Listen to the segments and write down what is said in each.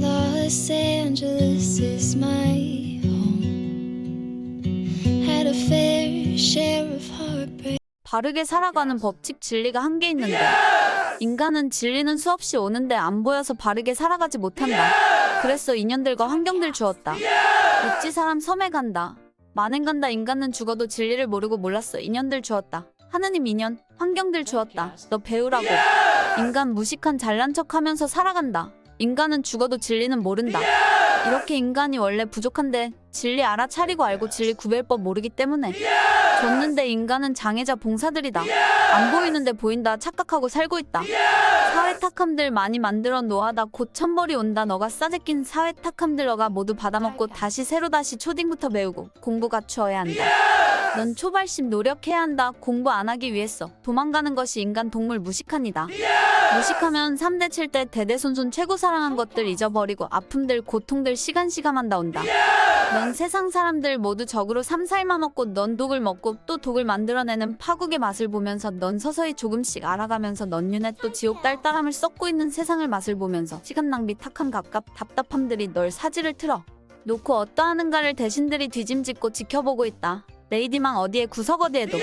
Los Angeles is my home. Had a fair share of heartbreak. 바르게 살아가는 법칙 진리가 한 개 있는데 인간은 진리는 수없이 오는데 안 보여서 바르게 살아가지 못한다. 그래서 인연들과 환경들 주었다. 육지 사람 섬에 간다. 만행 간다 인간은 죽어도 진리를 모르고 몰랐어. 인연들 주었다. 하느님 인연, 환경들 주었다. 너 배우라고. 인간 무식한 잘난 척하면서 살아간다. 인간은 죽어도 진리는 모른다. 이렇게 인간이 원래 부족한데 진리 알아차리고 알고 진리 구별법 모르기 때문에 줬는데 인간은 장애자 봉사들이다. 안 보이는데 보인다 착각하고 살고 있다. 사회 탁함들 많이 만들어 놓아다 곧 천벌이 온다. 너가 싸제낀 사회 탁함들 너가 모두 받아먹고 다시 새로 다시 초딩부터 배우고 공부 갖추어야 한다. 넌 초발심 노력해야 한다. 공부 안 하기 위해서 도망가는 것이 인간 동물 무식한이다. 무식하면 3대 7대 대대손손 최고 사랑한 것들 잊어버리고 아픔들 고통들 시간시간만 나온다. 넌 세상 사람들 모두 적으로 삼살만 먹고 넌 독을 먹고 또 독을 만들어내는 파국의 맛을 보면서 넌 서서히 조금씩 알아가면서 넌 윤회 또 지옥 딸딸함을 썩고 있는 세상을 맛을 보면서 시간 낭비 탁함 갑갑 답답함들이 널 사지를 틀어 놓고 어떠하는가를 대신들이 뒤짐짓고 지켜보고 있다. 레이디망 어디에 구석 어디에도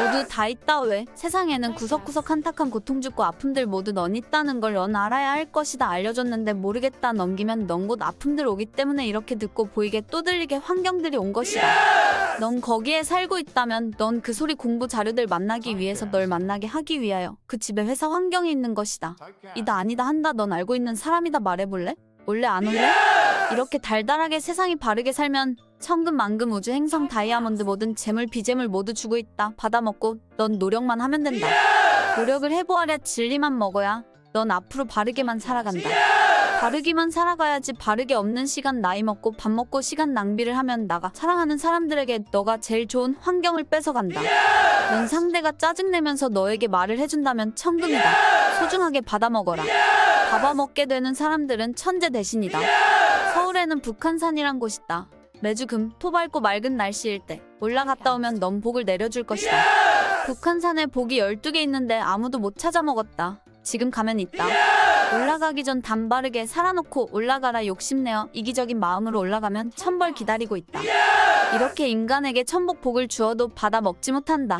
모두 다 있다 왜 세상에는 구석구석 한탁한 고통 죽고 아픔들 모두 넌 있다는 걸 넌 알아야 할 것이다 알려줬는데 모르겠다 넘기면 넌 곧 아픔들 오기 때문에 이렇게 듣고 보이게 또 들리게 환경들이 온 것이다 넌 거기에 살고 있다면 넌 그 소리 공부 자료들 만나기 위해서 널 만나게 하기 위하여 그 집에 회사 환경이 있는 것이다 이다 아니다 한다 넌 알고 있는 사람이다 말해볼래? 올래 안 올래? 이렇게 달달하게 세상이 바르게 살면 천금 만금 우주 행성 다이아몬드 모든 재물 비재물 모두 주고 있다. 받아먹고 넌 노력만 하면 된다. 노력을 해보아랴 진리만 먹어야 넌 앞으로 바르게만 살아간다. 바르기만 살아가야지 바르게 없는 시간 나이 먹고 밥 먹고 시간 낭비를 하면 나가 사랑하는 사람들에게 너가 제일 좋은 환경을 뺏어간다. 넌 상대가 짜증내면서 너에게 말을 해준다면 천금이다. 소중하게 받아먹어라. 잡아먹게 되는 사람들은 천재 대신이다. 서울에는 북한산이란 곳 있다. 매주 금, 토 밝고 맑은 날씨일 때 올라갔다 오면 넌 복을 내려줄 것이다. 북한산에 복이 12개 있는데 아무도 못 찾아 먹었다. 지금 가면 있다. 올라가기 전 단바르게 살아놓고 올라가라 욕심내어 이기적인 마음으로 올라가면 천벌 기다리고 있다. 이렇게 인간에게 천복 복을 주어도 받아 먹지 못한다.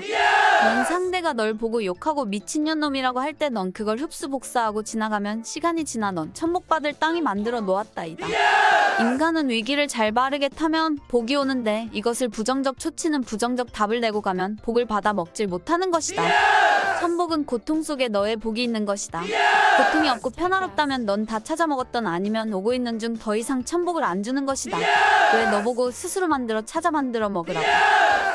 넌 상대가 널 보고 욕하고 미친년놈이라고 할 때 넌 그걸 흡수 복사하고 지나가면 시간이 지나 넌 천복 받을 땅이 만들어 놓았다이다. 인간은 위기를 잘 바르게 타면 복이 오는데 이것을 부정적 초치는 부정적 답을 내고 가면 복을 받아 먹질 못하는 것이다. 천복은 고통 속에 너의 복이 있는 것이다. 고통이 없고 편안롭다면 넌 다 찾아 먹었던 아니면 오고 있는 중 더 이상 천복을 안 주는 것이다. 왜 너 보고 스스로 만들어 찾아 만들어 먹으라고.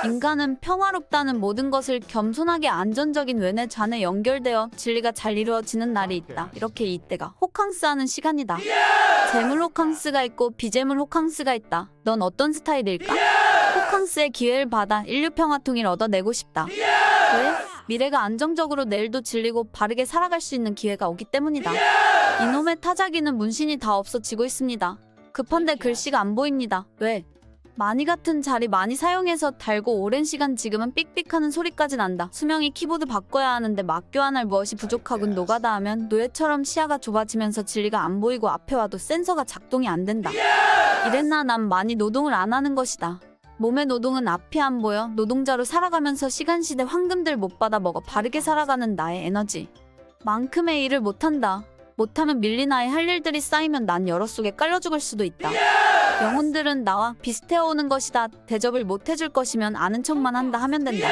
인간은 평화롭다는 모든 것을 겸손하게 안전적인 외내 잔에 연결되어 진리가 잘 이루어지는 날이 있다. 이렇게 이때가 호캉스하는 시간이다. 재물 호캉스가 있고 비재물 호캉스가 있다. 넌 어떤 스타일일까? 호캉스의 기회를 받아 인류 평화 통일 얻어내고 싶다. 왜? 미래가 안정적으로 내일도 질리고 바르게 살아갈 수 있는 기회가 오기 때문이다. 이놈의 타자기는 문신이 다 없어지고 있습니다. 급한데 글씨가 안 보입니다. 왜? 많이 같은 자리 많이 사용해서 달고 오랜 시간 지금은 삑삑하는 소리까지 난다. 수명이 키보드 바꿔야 하는데 막 교환할 무엇이 부족하군 노가다 하면 노예처럼 시야가 좁아지면서 진리가 안 보이고 앞에 와도 센서가 작동이 안 된다. 이랬나 난 많이 노동을 안 하는 것이다. 몸의 노동은 앞이 안 보여 노동자로 살아가면서 시간시대 황금들 못 받아 먹어 바르게 살아가는 나의 에너지. 만큼의 일을 못한다. 못하면 밀린 아이 할 일들이 쌓이면 난 여러 속에 깔려 죽을 수도 있다. 영혼들은 나와 비슷해어 오는 것이다. 대접을 못 해줄 것이면 아는 척만 한다 하면 된다.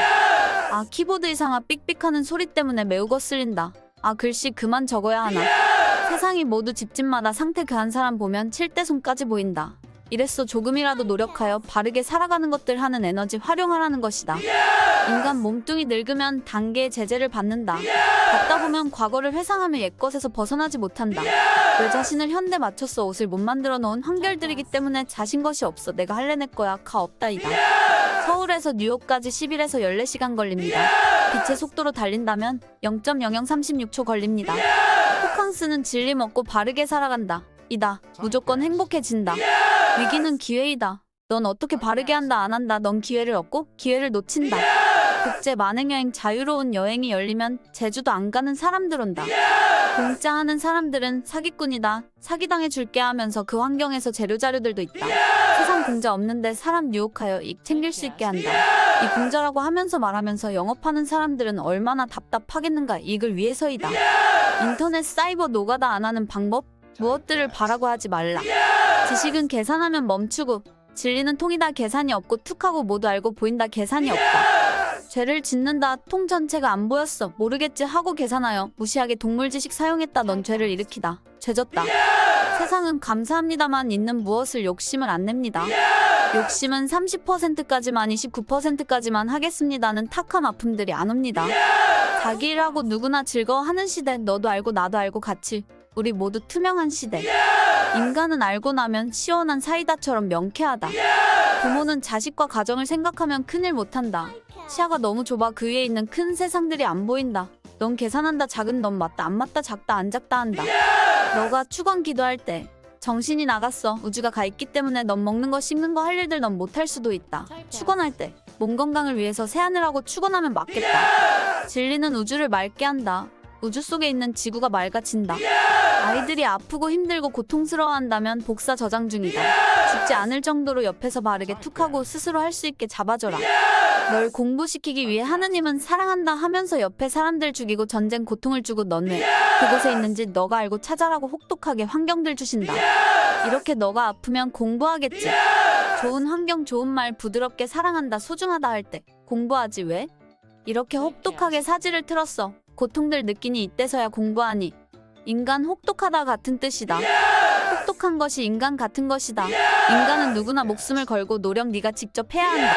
아 키보드 이상아 삑삑하는 소리 때문에 매우 거슬린다. 아 글씨 그만 적어야 하나. 세상이 모두 집집마다 상태 그한 사람 보면 칠대 손까지 보인다. 이랬어 조금이라도 노력하여 바르게 살아가는 것들 하는 에너지 활용하라는 것이다. 인간 몸뚱이 늙으면 단계의 제재를 받는다. 받다 보면 과거를 회상하며 옛것에서 벗어나지 못한다. 내 자신을 현대 맞춰서 옷을 못 만들어 놓은 한결들이기 때문에 자신 것이 없어 내가 할래 내 거야 가 없다이다. 서울에서 뉴욕까지 10일에서 14시간 걸립니다. 빛의 속도로 달린다면 0.0036초 걸립니다. 호캉스는 진리 먹고 바르게 살아간다. 이다. 무조건 행복해진다. 위기는 기회이다. 넌 어떻게 바르게 한다 안 한다. 넌 기회를 얻고 기회를 놓친다. 국제 만행여행 자유로운 여행이 열리면 제주도 안 가는 사람들 온다. 공짜 하는 사람들은 사기꾼이다. 사기당해 줄게 하면서 그 환경에서 재료 자료들도 있다. 세상 공자 없는데 사람 유혹하여 이익 챙길 수 있게 한다. 이 공자라고 하면서 말하면서 영업하는 사람들은 얼마나 답답하겠는가 이익을 위해서이다. 인터넷 사이버 노가다 안 하는 방법? 무엇들을 바라고 하지 말라. 지식은 계산하면 멈추고 진리는 통이다 계산이 없고 툭하고 모두 알고 보인다 계산이 없다. 죄를 짓는다 통 전체가 안 보였어 모르겠지 하고 계산하여 무시하게 동물 지식 사용했다 넌 죄를 일으키다 죄졌다. 세상은 감사합니다만 있는 무엇을 욕심을 안 냅니다. 욕심은 30%까지만 29%까지만 하겠습니다는 탁한 아픔들이 안 옵니다. 자기 일하고 누구나 즐거워하는 시대 너도 알고 나도 알고 같이 우리 모두 투명한 시대 인간은 알고 나면 시원한 사이다처럼 명쾌하다. 부모는 자식과 가정을 생각하면 큰일 못한다. 시야가 너무 좁아 그 위에 있는 큰 세상들이 안 보인다. 넌 계산한다 작은 넌 맞다 안 맞다 작다 안 작다 한다. 너가 축원 기도할 때 정신이 나갔어. 우주가 가 있기 때문에 넌 먹는 거 씹는 거 할 일들 넌 못할 수도 있다. 축원할 때 몸 건강을 위해서 세안을 하고 축원하면 맞겠다. 진리는 우주를 맑게 한다. 우주 속에 있는 지구가 맑아진다. 아이들이 아프고 힘들고 고통스러워한다면 복사 저장 중이다. 죽지 않을 정도로 옆에서 바르게 툭 하고 스스로 할 수 있게 잡아줘라. 널 공부시키기 위해 하느님은 사랑한다 하면서 옆에 사람들 죽이고 전쟁 고통을 주고 넌 왜 그곳에 있는지 너가 알고 찾아라고 혹독하게 환경들 주신다. 이렇게 너가 아프면 공부하겠지. 좋은 환경 좋은 말 부드럽게 사랑한다 소중하다 할 때 공부하지 왜? 이렇게 혹독하게 사지를 틀었어. 고통들 느끼니 이때서야 공부하니. 인간 혹독하다 같은 뜻이다. 혹독한 것이 인간 같은 것이다. 인간은 누구나 목숨을 걸고 노력 네가 직접 해야 한다.